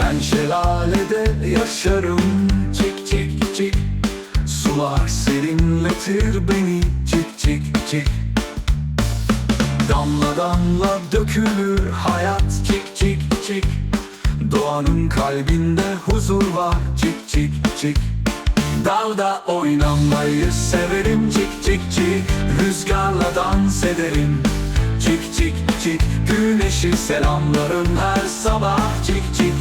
Ben şelalede yaşarım. Cik cik cik Sular serinletir beni. Cik cik cik Damla damla dökülür hayat. Cik cik cik Doğanın kalbinde huzur var. Cik cik cik Dalda oynamayı severim. Cik cik cik Rüzgarla dans ederim. Cik cik cik Güneşi selamlarım her sabah. Cik cik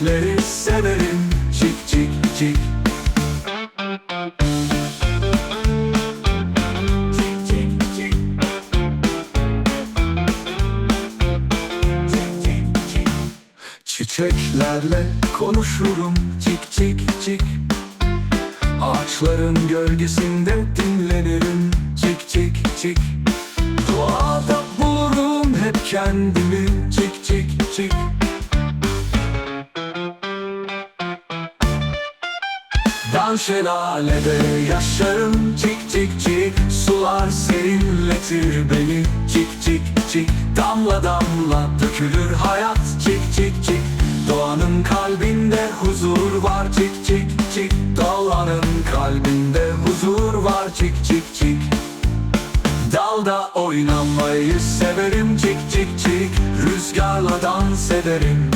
Yeşillikleri severim. Cik cik cik Çiçeklerle konuşurum. Cik cik cik Ağaçların gölgesinde dinlenirim. Cik cik cik Doğada bulurum hep kendimi. Cik cik cik Dan şelalede yaşarım. Cik cik cik Sular serinletir beni. Cik cik cik Damla damla dökülür hayat. Cik cik cik Doğanın kalbinde huzur var. Cik cik cik Doğanın kalbinde huzur var. Cik cik cik Dalda oynamayı severim. Cik cik cik Rüzgarla dans ederim.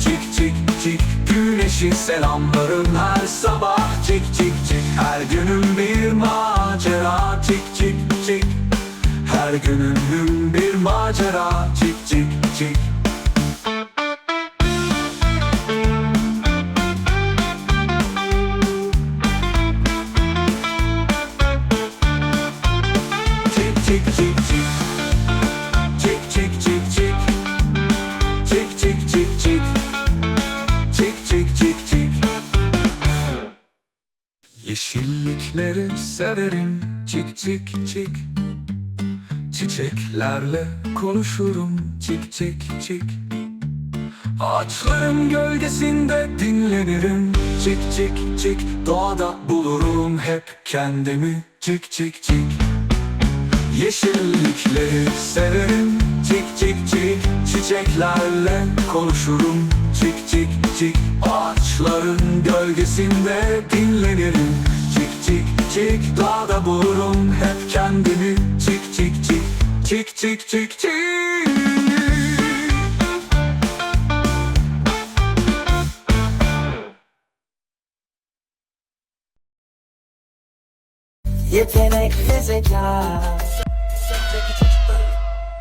Cik cik cik Güneşi selamlarım her sabah. Cik cik cik Her günüm bir macera. Cik cik cik Her günüm bir macera. Cik Cik cik cik cik Cik severim. Cik cik cik Çiçeklerle konuşurum. Cik cik cik Ağaçların gölgesinde dinlenirim. Cik cik cik Doğada bulurum hep kendimi. Cik cik cik Yeşillikleri severim. Cik cik cik Çiçeklerle konuşurum. Cik cik cik Ağaçların gölgesinde dinlenirim Cik Dağda bulurum hep kendimi Cik cik cik Cik cik cik cik Yetenek ve zeka